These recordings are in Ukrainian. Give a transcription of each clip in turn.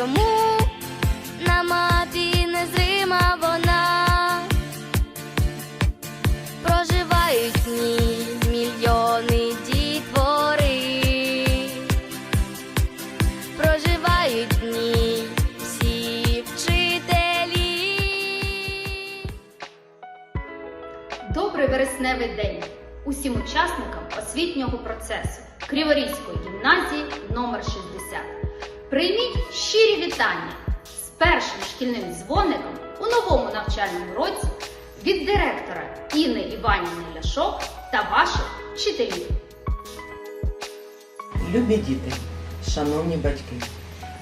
чому на мапі незрима вона? Проживають в ній мільйони дітвори, проживають в ній всі вчителі. Добрий вересневий день усім учасникам освітнього процесу Криворізької гімназії номер 60. Прийміть щирі вітання з першим шкільним дзвоником у новому навчальному році від директора Інни Іванівни Ляшок та ваших вчителів. Любі діти, шановні батьки,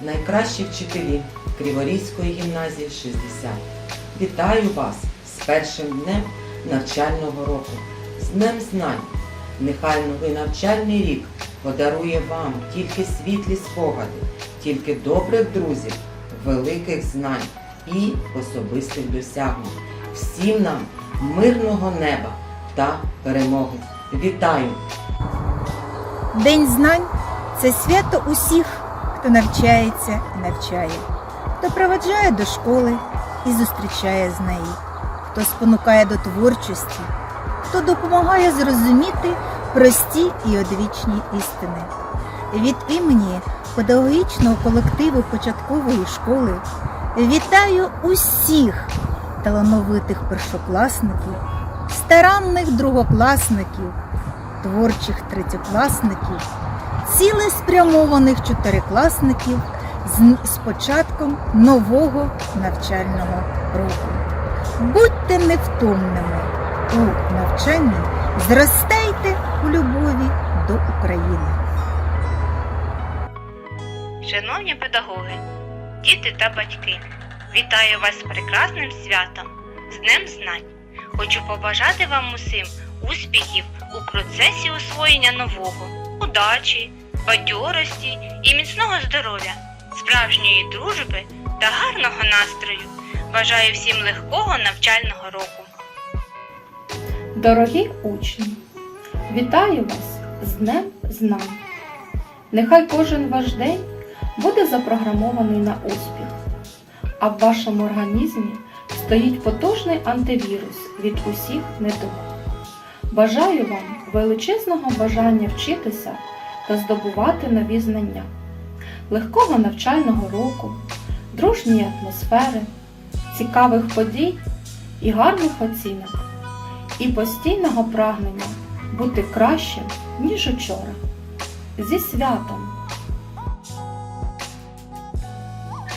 найкращі вчителі Криворізької гімназії 60. Вітаю вас з першим днем навчального року, з Днем знань. Нехай новий навчальний рік подарує вам тільки світлі спогади, тільки добрих друзів, великих знань і особистих досягнень. Всім нам мирного неба та перемоги. Вітаю! День знань це свято усіх, хто навчається і навчає, хто проведжає до школи і зустрічає з неї, хто спонукає до творчості, хто допомагає зрозуміти прості і одвічні істини. Від імені педагогічного колективу початкової школи вітаю усіх талановитих першокласників, старанних другокласників, творчих третьокласників, цілеспрямованих чотирикласників з, початком нового навчального року. Будьте невтомними у навчанні, зростайте у любові до України. Шановні педагоги, діти та батьки, вітаю вас з прекрасним святом, з Днем Знань. Хочу побажати вам усім успіхів у процесі освоєння нового, удачі, бадьорості і міцного здоров'я, справжньої дружби та гарного настрою. Бажаю всім легкого навчального року. Дорогі учні, вітаю вас з Днем Знань. Нехай кожен ваш день буде запрограмований на успіх, а в вашому організмі стоїть потужний антивірус від усіх недуг. Бажаю вам величезного бажання вчитися та здобувати нові знання, легкого навчального року, дружньої атмосфери, цікавих подій і гарних оцінок і постійного прагнення бути кращим, ніж учора. Зі святом!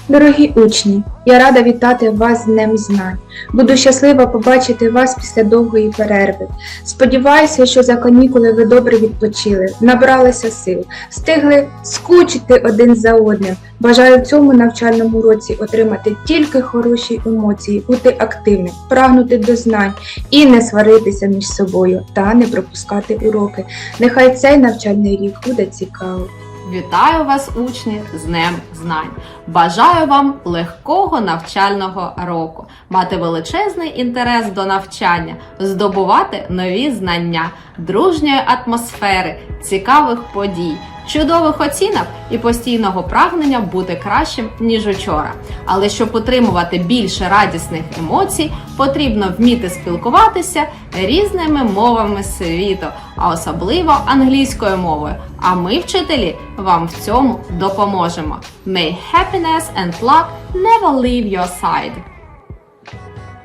Дорогі учні, я рада вітати вас з Днем Знань. Буду щаслива побачити вас після довгої перерви. Сподіваюся, що за канікули ви добре відпочили, набралися сил, встигли скучити один за одним. Бажаю цьому навчальному році отримати тільки хороші емоції, бути активним, прагнути до знань і не сваритися між собою та не пропускати уроки. Нехай цей навчальний рік буде цікавий. Вітаю вас, учні, з Днем Знань! Бажаю вам легкого навчального року, мати величезний інтерес до навчання, здобувати нові знання, дружньої атмосфери, цікавих подій, чудових оцінок і постійного прагнення бути кращим, ніж учора. Але щоб отримувати більше радісних емоцій, потрібно вміти спілкуватися різними мовами світу, а особливо англійською мовою. А ми, вчителі, вам в цьому допоможемо. May happiness and luck never leave your side.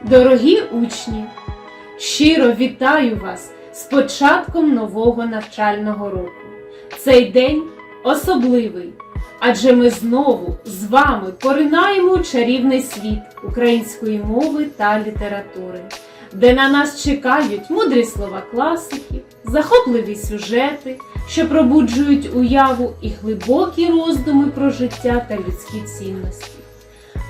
Дорогі учні, щиро вітаю вас з початком нового навчального року. Цей день особливий, адже ми знову з вами поринаємо у чарівний світ української мови та літератури, де на нас чекають мудрі слова класиків, захопливі сюжети, що пробуджують уяву і глибокі роздуми про життя та людські цінності.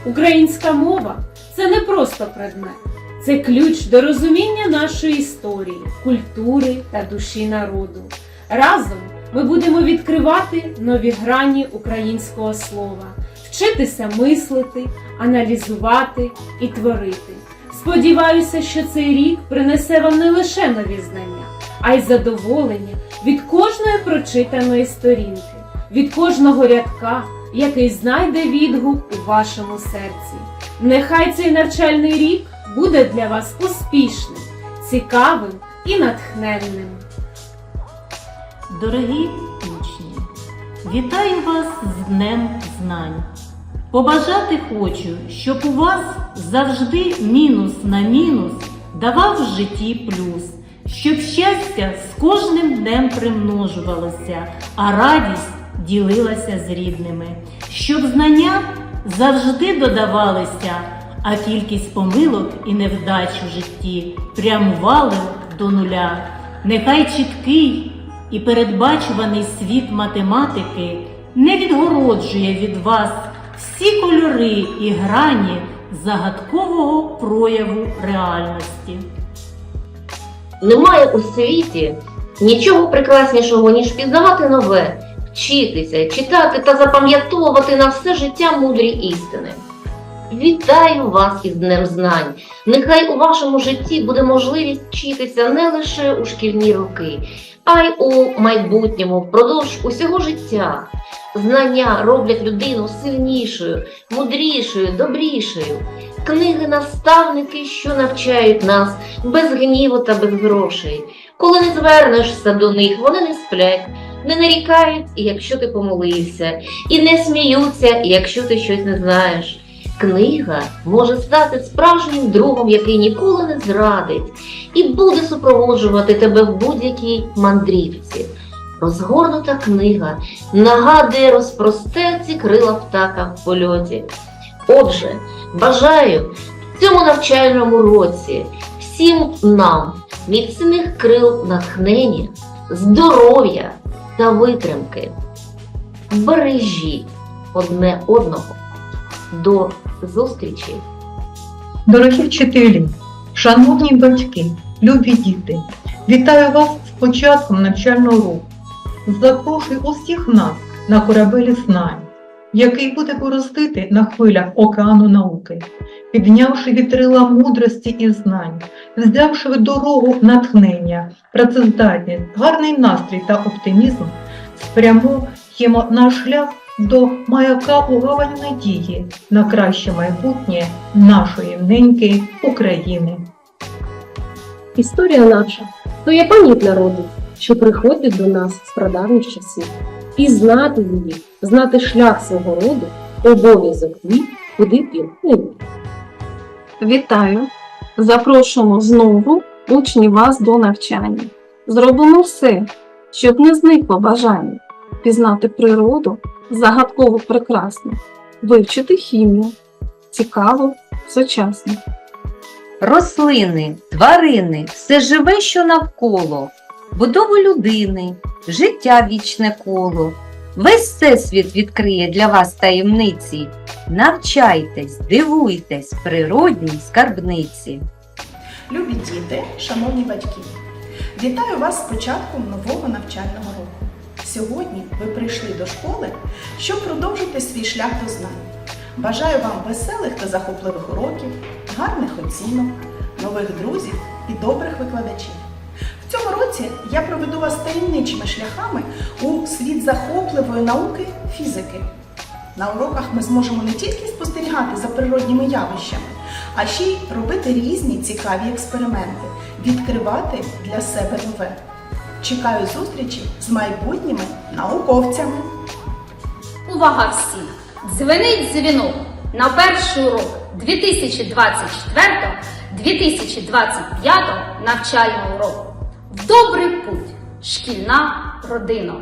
Українська мова це не просто предмет, це ключ до розуміння нашої історії, культури та душі народу. Разом ми будемо відкривати нові грані українського слова, вчитися мислити, аналізувати і творити. Сподіваюся, що цей рік принесе вам не лише нові знання, а й задоволення від кожної прочитаної сторінки, від кожного рядка, який знайде відгук у вашому серці. Нехай цей навчальний рік буде для вас успішним, цікавим і натхненним. Дорогі учні, вітаю вас з Днем Знань. Побажати хочу, щоб у вас завжди мінус на мінус давав в житті плюс, щоб щастя з кожним днем примножувалося, а радість ділилася з рідними, щоб знання завжди додавалися, а кількість помилок і невдач у житті прямували до нуля. Нехай чіткий і передбачуваний світ математики не відгороджує від вас всі кольори і грані загадкового прояву реальності. Немає у світі нічого прекраснішого, ніж пізнавати нове, вчитися, читати та запам'ятовувати на все життя мудрі істини. Вітаю вас із Днем Знань! Нехай у вашому житті буде можливість вчитися не лише у шкільні роки, а й у майбутньому, впродовж усього життя. Знання роблять людину сильнішою, мудрішою, добрішою. Книги наставники, що навчають нас без гніву та без грошей. Коли не звернешся до них, вони не сплять, не нарікають, якщо ти помолився, і не сміються, якщо ти щось не знаєш. Книга може стати справжнім другом, який ніколи не зрадить, і буде супроводжувати тебе в будь-якій мандрівці. Розгорнута книга нагадує розпростерці крила птака в польоті. Отже, бажаю в цьому навчальному році всім нам міцних крил натхнення, здоров'я та витримки. Бережіть одне одного. До зустрічі! Дорогі вчителі, шановні батьки, любі діти, вітаю вас з початком навчального року. Запрошую усіх нас на корабелі знань, який буде бороздити на хвилях океану науки, піднявши вітрила мудрості і знань, взявши в дорогу натхнення, працездатність, гарний настрій та оптимізм, спрямуємо наш шлях до маяка у гавань надії на краще майбутнє нашої неньки України. Історія наша то є пам'ять народу, що приходить до нас з прадавніх часів. І знати її, знати шлях свого роду, обов'язок твій, куди б він не був. Вітаю! Запрошуємо знову учні вас до навчання. Зробимо все, щоб не зникло бажання пізнати природу загадково прекрасно, вивчити хімію, цікаво, сучасно. рослини, тварини, все живе, що навколо, будову людини, життя вічне коло. Весь всесвіт відкриє для вас таємниці. Навчайтесь, дивуйтесь природній скарбниці. Любі діти, шановні батьки, вітаю вас з початком нового навчального року. Сьогодні ви прийшли до школи, щоб продовжити свій шлях до знань. Бажаю вам веселих та захопливих уроків, гарних оцінок, нових друзів і добрих викладачів. В цьому році я проведу вас таємничими шляхами у світ захопливої науки фізики. На уроках ми зможемо не тільки спостерігати за природніми явищами, а ще й робити різні цікаві експерименти, відкривати для себе нове. Чекаю зустрічі з майбутніми науковцями. Увага всі! Дзвенить дзвінок на перший урок 2024-2025 навчального року. В добрий путь! Шкільна родина!